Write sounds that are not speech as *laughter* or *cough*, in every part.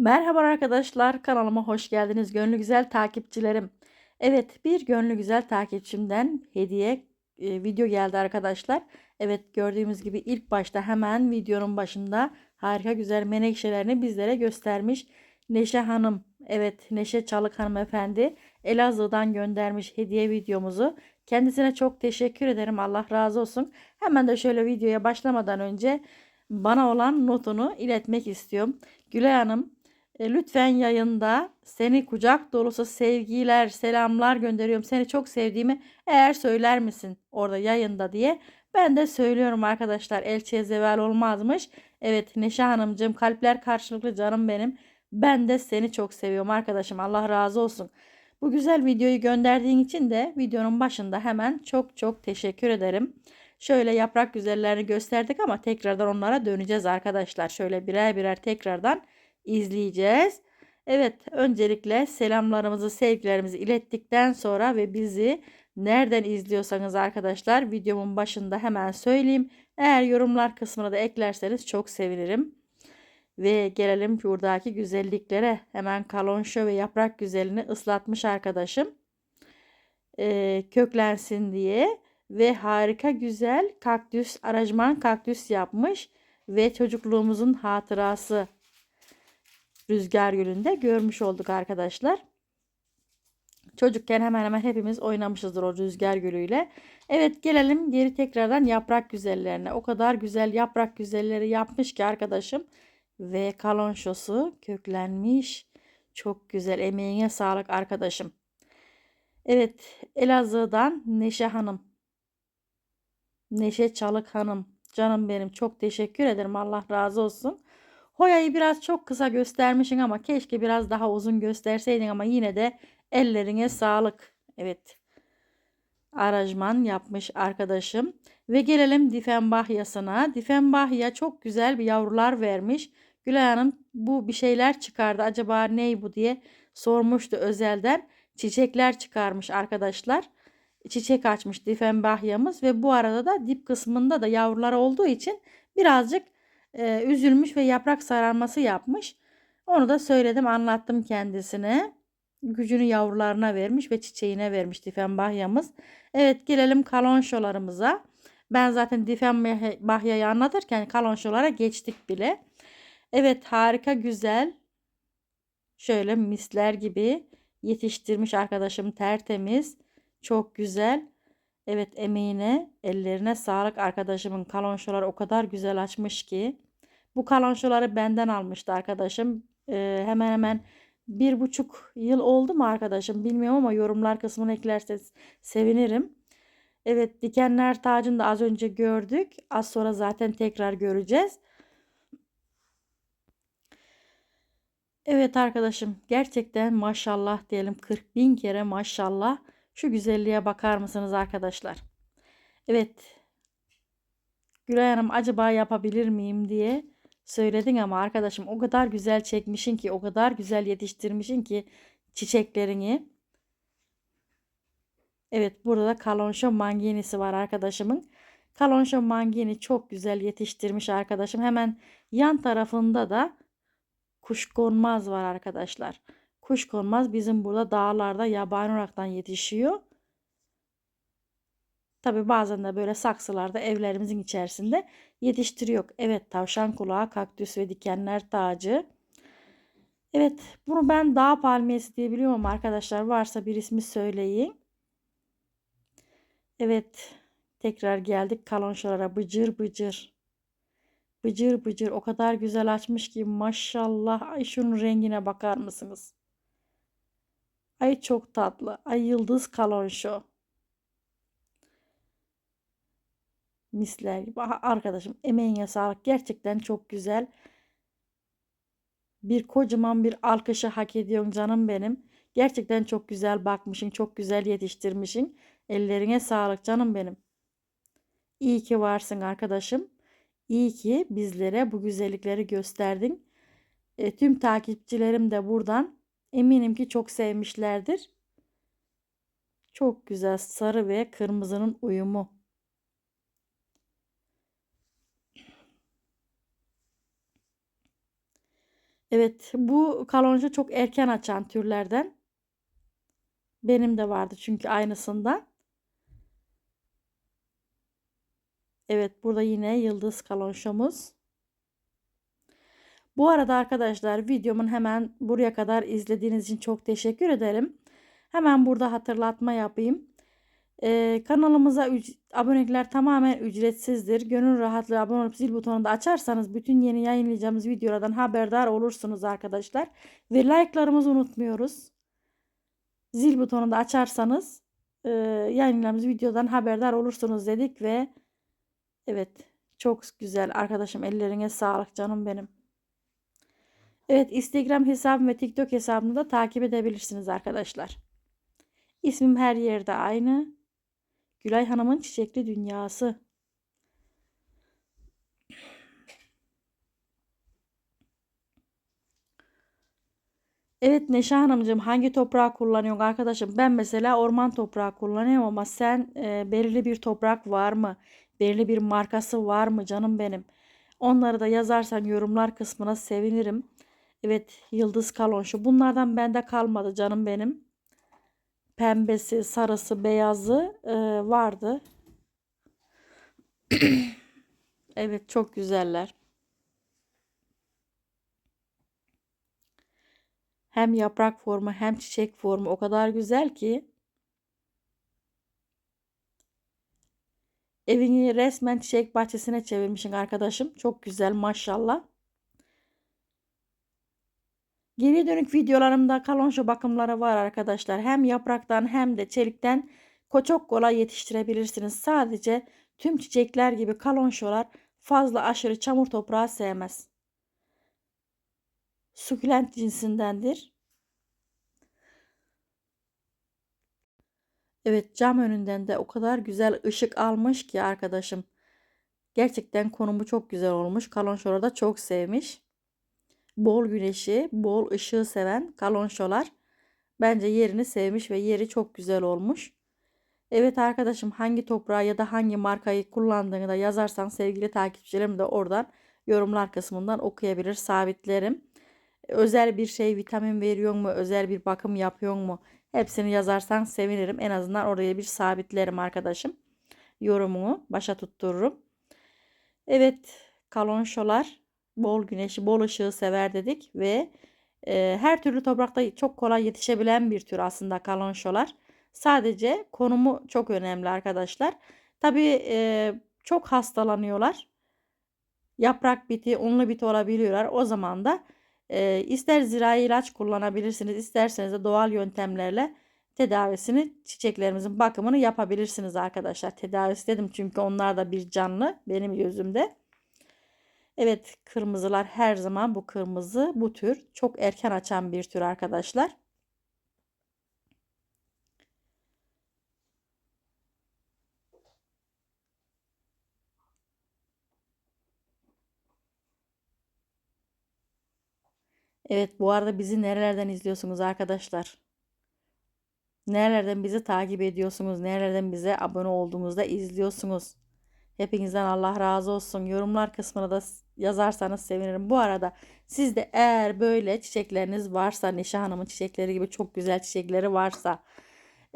Merhaba arkadaşlar, kanalıma hoş geldiniz gönlü güzel takipçilerim. Evet, bir gönlü güzel takipçimden hediye e, video geldi arkadaşlar. Evet, gördüğümüz gibi ilk başta hemen videonun başında harika güzel menekşelerini bizlere göstermiş. Neşe Hanım, evet Neşe Çalık hanımefendi Elazığ'dan göndermiş hediye videomuzu. Kendisine çok teşekkür ederim. Allah razı olsun. Hemen de şöyle videoya başlamadan önce bana olan notunu iletmek istiyorum. Gülay Hanım e, lütfen yayında seni kucak dolusu sevgiler, selamlar gönderiyorum. Seni çok sevdiğimi eğer söyler misin orada yayında diye. Ben de söylüyorum arkadaşlar. Elçiye zeval olmazmış. Evet Neşe Hanımcığım kalpler karşılıklı canım benim. Ben de seni çok seviyorum arkadaşım. Allah razı olsun. Bu güzel videoyu gönderdiğin için de videonun başında hemen çok çok teşekkür ederim. Şöyle yaprak güzellerini gösterdik ama tekrardan onlara döneceğiz arkadaşlar. Şöyle birer birer tekrardan izleyeceğiz. Evet, öncelikle selamlarımızı, sevgilerimizi ilettikten sonra ve bizi nereden izliyorsanız arkadaşlar videomun başında hemen söyleyeyim. Eğer yorumlar kısmına da eklerseniz çok sevinirim. Ve gelelim buradaki güzelliklere. Hemen kalonşo ve yaprak güzelini ıslatmış arkadaşım. Ee, köklensin diye. Ve harika güzel kaktüs, aracman kaktüs yapmış. Ve çocukluğumuzun hatırası Rüzgar Gölü'nde görmüş olduk arkadaşlar. Çocukken hemen hemen hepimiz oynamışızdır o Rüzgar Gölü'yle. Evet gelelim geri tekrardan yaprak güzellerine. O kadar güzel yaprak güzelleri yapmış ki arkadaşım. Ve kalonşosu köklenmiş. Çok güzel emeğine sağlık arkadaşım. Evet Elazığ'dan Neşe Hanım. Neşe Çalık Hanım. Canım benim çok teşekkür ederim. Allah razı olsun. Hoya'yı biraz çok kısa göstermişsin ama keşke biraz daha uzun gösterseydin ama yine de ellerine sağlık. Evet. Arajman yapmış arkadaşım. Ve gelelim Difenbahya'sına. Difenbahya çok güzel bir yavrular vermiş. Gülay Hanım bu bir şeyler çıkardı. Acaba ney bu diye sormuştu özelden. Çiçekler çıkarmış arkadaşlar. Çiçek açmış Difenbahya'mız ve bu arada da dip kısmında da yavrular olduğu için birazcık e, üzülmüş ve yaprak sararması yapmış. Onu da söyledim anlattım kendisine. Gücünü yavrularına vermiş ve çiçeğine vermiş Difenbahya'mız. Evet gelelim kalonşolarımıza. Ben zaten Difenbahya'yı anlatırken kalonşolara geçtik bile. Evet harika güzel. Şöyle misler gibi yetiştirmiş arkadaşım tertemiz. Çok güzel. Evet emeğine, ellerine sağlık arkadaşımın kalonşoları o kadar güzel açmış ki. Bu kalonşoları benden almıştı arkadaşım. Ee, hemen hemen bir buçuk yıl oldu mu arkadaşım bilmiyorum ama yorumlar kısmına eklerseniz sevinirim. Evet dikenler tacını da az önce gördük. Az sonra zaten tekrar göreceğiz. Evet arkadaşım gerçekten maşallah diyelim 40 bin kere maşallah. Şu güzelliğe bakar mısınız arkadaşlar? Evet. Gülay Hanım acaba yapabilir miyim diye söyledin ama arkadaşım o kadar güzel çekmişin ki o kadar güzel yetiştirmişin ki çiçeklerini. Evet burada da kalonşo manginisi var arkadaşımın. Kalonşo mangini çok güzel yetiştirmiş arkadaşım. Hemen yan tarafında da kuşkonmaz var arkadaşlar. Kuşkonmaz bizim burada dağlarda yabani olaraktan yetişiyor. Tabi bazen de böyle saksılarda evlerimizin içerisinde yetiştiriyor. Evet tavşan kulağı, kaktüs ve dikenler tacı. Evet bunu ben dağ palmiyesi diye biliyorum arkadaşlar. Varsa bir ismi söyleyin. Evet tekrar geldik kalonşalara bıcır bıcır. Bıcır bıcır o kadar güzel açmış ki maşallah. Ay şunun rengine bakar mısınız? Ay çok tatlı. Ay yıldız kalonşo. Misler gibi. Arkadaşım emeğine sağlık. Gerçekten çok güzel. Bir kocaman bir alkışı hak ediyorsun canım benim. Gerçekten çok güzel bakmışsın. Çok güzel yetiştirmişsin. Ellerine sağlık canım benim. İyi ki varsın arkadaşım. İyi ki bizlere bu güzellikleri gösterdin. E, tüm takipçilerim de buradan eminim ki çok sevmişlerdir. Çok güzel sarı ve kırmızının uyumu. Evet, bu kalonca çok erken açan türlerden. Benim de vardı çünkü aynısından. Evet, burada yine yıldız kalonşamız. Bu arada arkadaşlar videomun hemen buraya kadar izlediğiniz için çok teşekkür ederim. Hemen burada hatırlatma yapayım. Ee, kanalımıza abonelikler tamamen ücretsizdir. Gönül rahatlığı abone olup zil butonunu da açarsanız bütün yeni yayınlayacağımız videolardan haberdar olursunuz arkadaşlar. Ve like'larımızı unutmuyoruz. Zil butonunu da açarsanız e, yayınlayacağımız videodan haberdar olursunuz dedik ve evet çok güzel arkadaşım ellerine sağlık canım benim. Evet Instagram hesabım ve TikTok hesabımı da takip edebilirsiniz arkadaşlar. İsmim her yerde aynı. Gülay Hanım'ın Çiçekli Dünyası. Evet Neşe Hanımcığım hangi toprağı kullanıyorsun arkadaşım? Ben mesela orman toprağı kullanıyorum ama sen e, belirli bir toprak var mı? Belirli bir markası var mı canım benim? Onları da yazarsan yorumlar kısmına sevinirim. Evet yıldız kalonşu. Bunlardan bende kalmadı canım benim. Pembesi, sarısı, beyazı e, vardı. *clears throat* evet çok güzeller. Hem yaprak formu hem çiçek formu o kadar güzel ki. Evini resmen çiçek bahçesine çevirmişsin arkadaşım. Çok güzel maşallah. Geri dönük videolarımda kalonşo bakımları var arkadaşlar. Hem yapraktan hem de çelikten çok kolay yetiştirebilirsiniz. Sadece tüm çiçekler gibi kalonşolar fazla aşırı çamur toprağı sevmez. Sukulent cinsindendir. Evet cam önünden de o kadar güzel ışık almış ki arkadaşım. Gerçekten konumu çok güzel olmuş. Kalonşoları da çok sevmiş bol güneşi, bol ışığı seven kalonşolar bence yerini sevmiş ve yeri çok güzel olmuş. Evet arkadaşım hangi toprağı ya da hangi markayı kullandığını da yazarsan sevgili takipçilerim de oradan yorumlar kısmından okuyabilir sabitlerim. Özel bir şey vitamin veriyor mu? Özel bir bakım yapıyor mu? Hepsini yazarsan sevinirim. En azından oraya bir sabitlerim arkadaşım. Yorumunu başa tuttururum. Evet kalonşolar bol güneşi, bol ışığı sever dedik ve e, her türlü toprakta çok kolay yetişebilen bir tür aslında kalonşolar. Sadece konumu çok önemli arkadaşlar. Tabii e, çok hastalanıyorlar. Yaprak biti, unlu biti olabiliyorlar. O zaman da e, ister zirai ilaç kullanabilirsiniz, isterseniz de doğal yöntemlerle tedavisini, çiçeklerimizin bakımını yapabilirsiniz arkadaşlar. Tedavisi dedim çünkü onlar da bir canlı benim gözümde. Evet kırmızılar her zaman bu kırmızı bu tür çok erken açan bir tür arkadaşlar. Evet bu arada bizi nerelerden izliyorsunuz arkadaşlar? Nerelerden bizi takip ediyorsunuz? Nerelerden bize abone olduğunuzda izliyorsunuz? Hepinizden Allah razı olsun. Yorumlar kısmına da yazarsanız sevinirim. Bu arada sizde eğer böyle çiçekleriniz varsa Neşe Hanım'ın çiçekleri gibi çok güzel çiçekleri varsa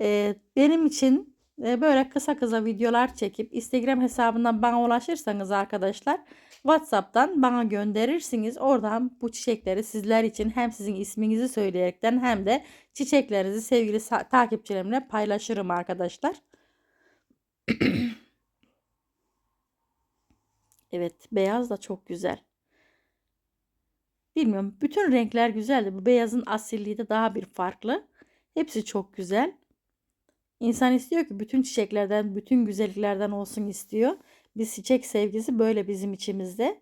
e, benim için e, böyle kısa kısa videolar çekip Instagram hesabından bana ulaşırsanız arkadaşlar WhatsApp'tan bana gönderirsiniz. Oradan bu çiçekleri sizler için hem sizin isminizi söyleyerekten hem de çiçeklerinizi sevgili takipçilerimle paylaşırım arkadaşlar. *clears throat* Evet beyaz da çok güzel. Bilmiyorum bütün renkler güzeldi. Bu beyazın asilliği de daha bir farklı. Hepsi çok güzel. İnsan istiyor ki bütün çiçeklerden, bütün güzelliklerden olsun istiyor. Biz çiçek sevgisi böyle bizim içimizde.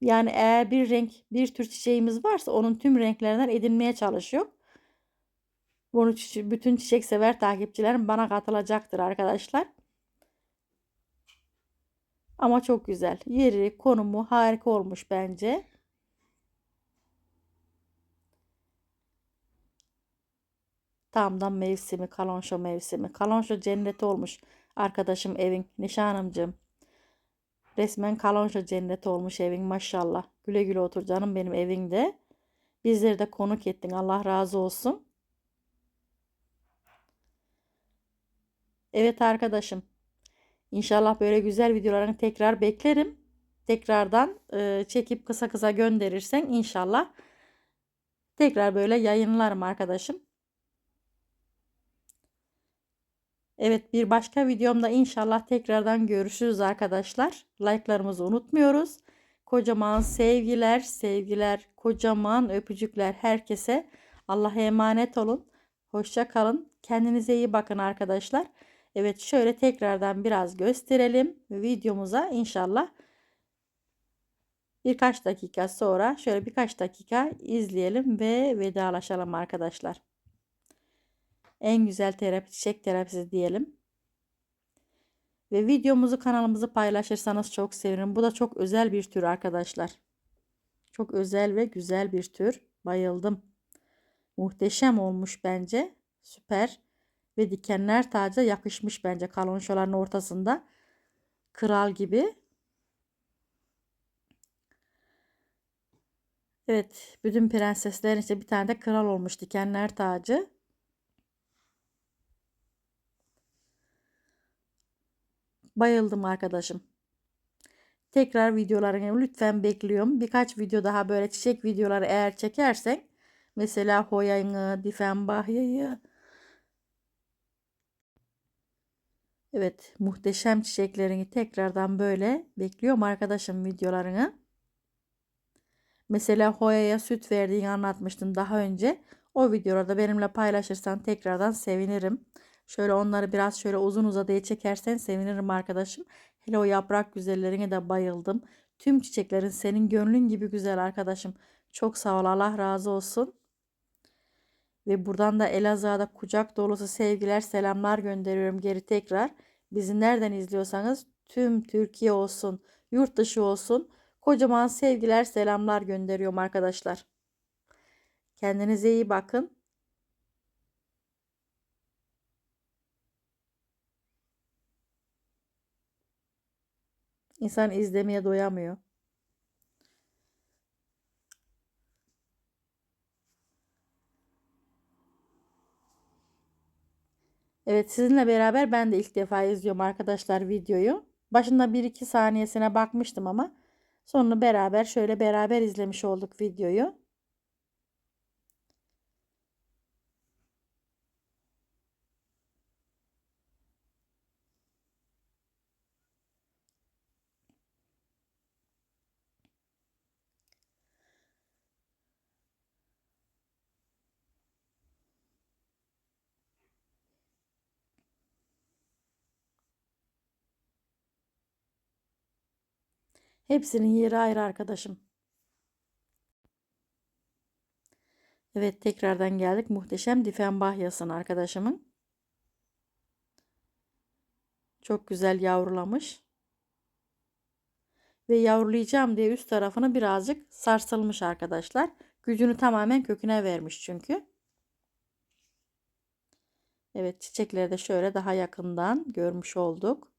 Yani eğer bir renk, bir tür çiçeğimiz varsa onun tüm renklerinden edinmeye çalışıyor. Bunu bütün çiçek sever takipçilerim bana katılacaktır arkadaşlar. Ama çok güzel. Yeri, konumu harika olmuş bence. Tamdan mevsimi, kalonşo mevsimi. Kalonşo cenneti olmuş arkadaşım evin. Nişanımcığım. Resmen kalonşo cenneti olmuş evin maşallah. Güle güle otur canım benim evinde. Bizleri de konuk ettin. Allah razı olsun. Evet arkadaşım. İnşallah böyle güzel videolarını tekrar beklerim. Tekrardan e, çekip kısa kısa gönderirsen inşallah tekrar böyle yayınlarım arkadaşım. Evet bir başka videomda inşallah tekrardan görüşürüz arkadaşlar. Like'larımızı unutmuyoruz. Kocaman sevgiler, sevgiler, kocaman öpücükler herkese. Allah'a emanet olun. Hoşça kalın. Kendinize iyi bakın arkadaşlar. Evet şöyle tekrardan biraz gösterelim videomuza inşallah. Birkaç dakika sonra şöyle birkaç dakika izleyelim ve vedalaşalım arkadaşlar. En güzel terapi çiçek terapisi diyelim. Ve videomuzu kanalımızı paylaşırsanız çok sevinirim. Bu da çok özel bir tür arkadaşlar. Çok özel ve güzel bir tür. Bayıldım. Muhteşem olmuş bence. Süper. Ve dikenler taca yakışmış bence kalonşoların ortasında. Kral gibi. Evet, bütün prenseslerin işte bir tane de kral olmuş dikenler tacı. Bayıldım arkadaşım. Tekrar videolarını lütfen bekliyorum. Birkaç video daha böyle çiçek videoları eğer çekersen mesela Hoya'yı, Difenbahya'yı Evet muhteşem çiçeklerini tekrardan böyle bekliyorum arkadaşım videolarını. Mesela Hoya'ya süt verdiğini anlatmıştım daha önce. O videolarda benimle paylaşırsan tekrardan sevinirim. Şöyle onları biraz şöyle uzun uzadıya çekersen sevinirim arkadaşım. Hele o yaprak güzellerine de bayıldım. Tüm çiçeklerin senin gönlün gibi güzel arkadaşım. Çok sağ ol Allah razı olsun. Ve buradan da Elazığ'a kucak dolusu sevgiler selamlar gönderiyorum geri tekrar. Bizi nereden izliyorsanız tüm Türkiye olsun, yurt dışı olsun kocaman sevgiler selamlar gönderiyorum arkadaşlar. Kendinize iyi bakın. İnsan izlemeye doyamıyor. Evet sizinle beraber ben de ilk defa izliyorum arkadaşlar videoyu. Başında 1-2 saniyesine bakmıştım ama sonra beraber şöyle beraber izlemiş olduk videoyu. Hepsinin yeri ayrı arkadaşım. Evet tekrardan geldik. Muhteşem Difenbahyasın arkadaşımın. Çok güzel yavrulamış. Ve yavrulayacağım diye üst tarafını birazcık sarsılmış arkadaşlar. Gücünü tamamen köküne vermiş çünkü. Evet çiçekleri de şöyle daha yakından görmüş olduk.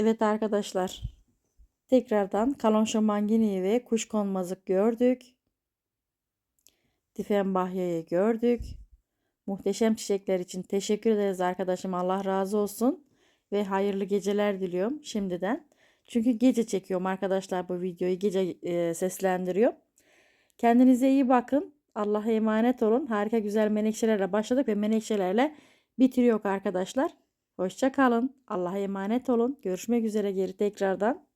Evet arkadaşlar. Tekrardan kalonşo mangini ve kuşkonmazık gördük. Difenbahya'yı gördük. Muhteşem çiçekler için teşekkür ederiz arkadaşım. Allah razı olsun. Ve hayırlı geceler diliyorum şimdiden. Çünkü gece çekiyorum arkadaşlar bu videoyu. Gece e, seslendiriyor. Kendinize iyi bakın. Allah'a emanet olun. Harika güzel menekşelerle başladık ve menekşelerle bitiriyor arkadaşlar. Hoşça kalın. Allah'a emanet olun. Görüşmek üzere geri tekrardan.